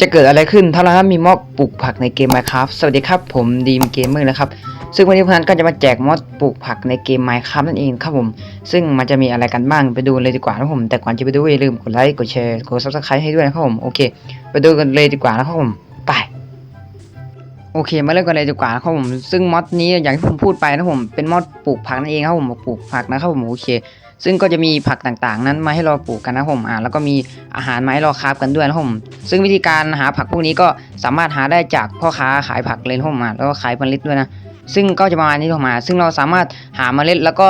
จะเกิดอะไรขึ้นถ้าเรามีม็อบปลูกผักในเกม Minecraft สวัสดีครับผมดีมเกมเมอร์นะครับ ซึ่งวันนี้พวกนั้นก็จะมาแจกมอดปลูกผักในเกม Minecraft นั่นเองครับผม ซึ่งมันจะมีอะไรกันบ้างไปดูเลยดีกว่านะครับผม แต่ก่อนจะไปดูอย่าลืมกดไลค์กดแชร์กด subscribe ให้ด้วยนะครับผม โอเค ไปดูกันเลยดีกว่านะครับผม ไป โอเค มาเริ่มกันเลยดีกว่านะครับผม ซึ่งมอดนี้อย่างที่ผมพูดไปนะครับผม เป็นมอดปลูกผักนั่นเองครับผม ปลูกผักนะครับผม โอเค ซึ่งก็จะมีผักต่างๆ นั้นมาให้เราปลูกกันนะผมอ่าแล้วก็มีอาหารมาให้เราคราฟกันด้วยนะผมซึ่งวิธีการหาผักพวกนี้ก็สามารถหาได้จากพ่อค้าขายผักเลยนะผมอะแล้วก็ขายเมล็ดด้วยนะซึ่งก็จะประมาณนี้ออกมา ซึ่งเราสามารถหาเมล็ดแล้วก็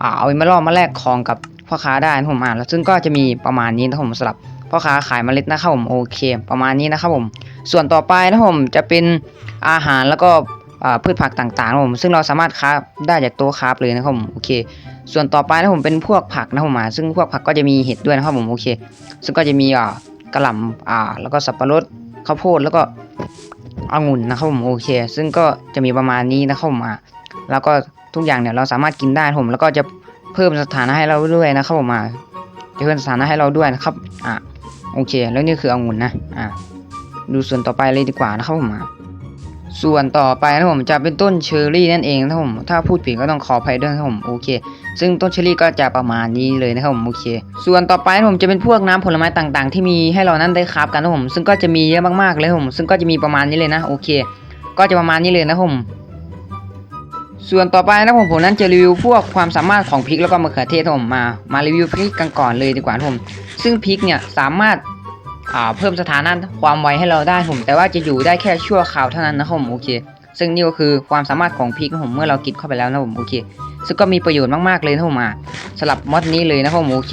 อ่าเอาไปมาล่อมาแลกของกับพ่อค้าได้นะผมอะแล้วซึ่งก็จะมีประมาณนี้นะผมสำหรับพ่อค้าขายเมล็ดนะครับผมโอเค ประมาณนี้นะครับผม ส่วนต่อไปนะผมจะเป็นอาหารแล้วก็อ่าพืชผักต่างๆนะผมซึ่งเราสามารถคราฟได้จากตัวคราฟเลยนะครับผมโอเค ส่วนต่อไปนะผมเป็นพวกผักนะผมอะซึ่งพวกผักก็จะมีเห็ดด้วยนะครับผมโอเค ซึ่งก็จะมีอ่ากระหล่ำอ่า แล้วก็สับปะรดข้าวโพดแล้วก็องุ่นนะครับผมโอเค ซึ่งก็จะมีประมาณนี้นะครับผมอะแล้วก็ทุกอย่างเนี่ยเราสามารถกินได้ผม แล้วก็จะเพิ่มสถานะให้เราด้วยนะครับผมอะจะเพิ่มสถานะให้เราด้วยนะครับอะโอเค แล้วนี่คือองุ่นนะอะดูส่วนต่อไปเลยดีกว่านะครับผมอะ ส่วนต่อไปนะผมจะเป็นต้นเชอร์รี่นั่นเองนะผมถ้าพูดผิดก็ต้องขออภัยด้วยนะผมโอเค ซึ่งต้นเชอร์รี่ก็จะประมาณนี้เลยนะครับผมโอเค ส่วนต่อไปนะผมจะเป็นพวกน้ำผลไม้ต่างๆ ที่มีให้เรานั้นได้คราฟกันนะผมซึ่งก็จะมีเยอะมากๆเลยผม ซึ่งก็จะมีประมาณนี้เลยนะโอเค ก็จะประมาณนี้เลยนะผมส่วนต่อไปนะผมผมนั้นจะรีวิวพวกความสามารถของพริกแล้วก็มะเขือเทศผมมา มารีวิวพริกกันก่อนเลยดีกว่าผม ซึ่งพริกเนี่ยสามารถ เพิ่มสถานะความไวให้เราได้ผม แต่ว่าจะอยู่ได้แค่ชั่วคราวเท่านั้นนะครับผมโอเค ซึ่งนี่ก็คือความสามารถของพริกนะผมเมื่อเรากินเข้าไปแล้วนะผมโอเคซึ่งก็มีประโยชน์มากๆเลยนะผมอะสำหรับมอดนี้เลยนะครับผมโอเค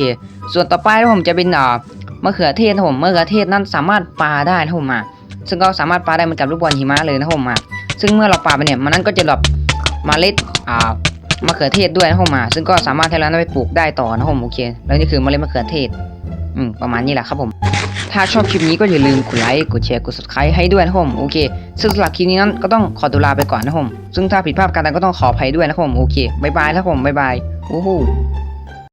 ส่วนต่อไปนะผมจะเป็นอ่ามะเขือเทศนะผมมะเขือเทศนั้นสามารถปาได้นะผมอะซึ่งก็สามารถปาได้เหมือนกับลูกบอลหิมะเลยนะผมอะซึ่งเมื่อเราปาไปเนี่ยมันนั้นก็จะดรอปเมล็ดอ่ามะเขือเทศด้วยนะผมอะซึ่งก็สามารถให้เรานไปปลูกได้ต่อนะผมโอเค แล้วนี่คือมเมล็ดมะเขือเทศ อืมประมาณนี้แหละครับผม ถ้าชอบคลิปนี้ก็อย่าลืมกดไลค์ กดแชร์ กด subscribe ให้ด้วยนะผมโอเค ซึ่งสำหรับคลิปนี้นั้นก็ต้องขอตัวลาไปก่อนนะผมซึ่งถ้าผิดพลาดการใดก็ต้องขออภัยด้วยนะผมโอเคบายบายนะผมบายบายโอ้โห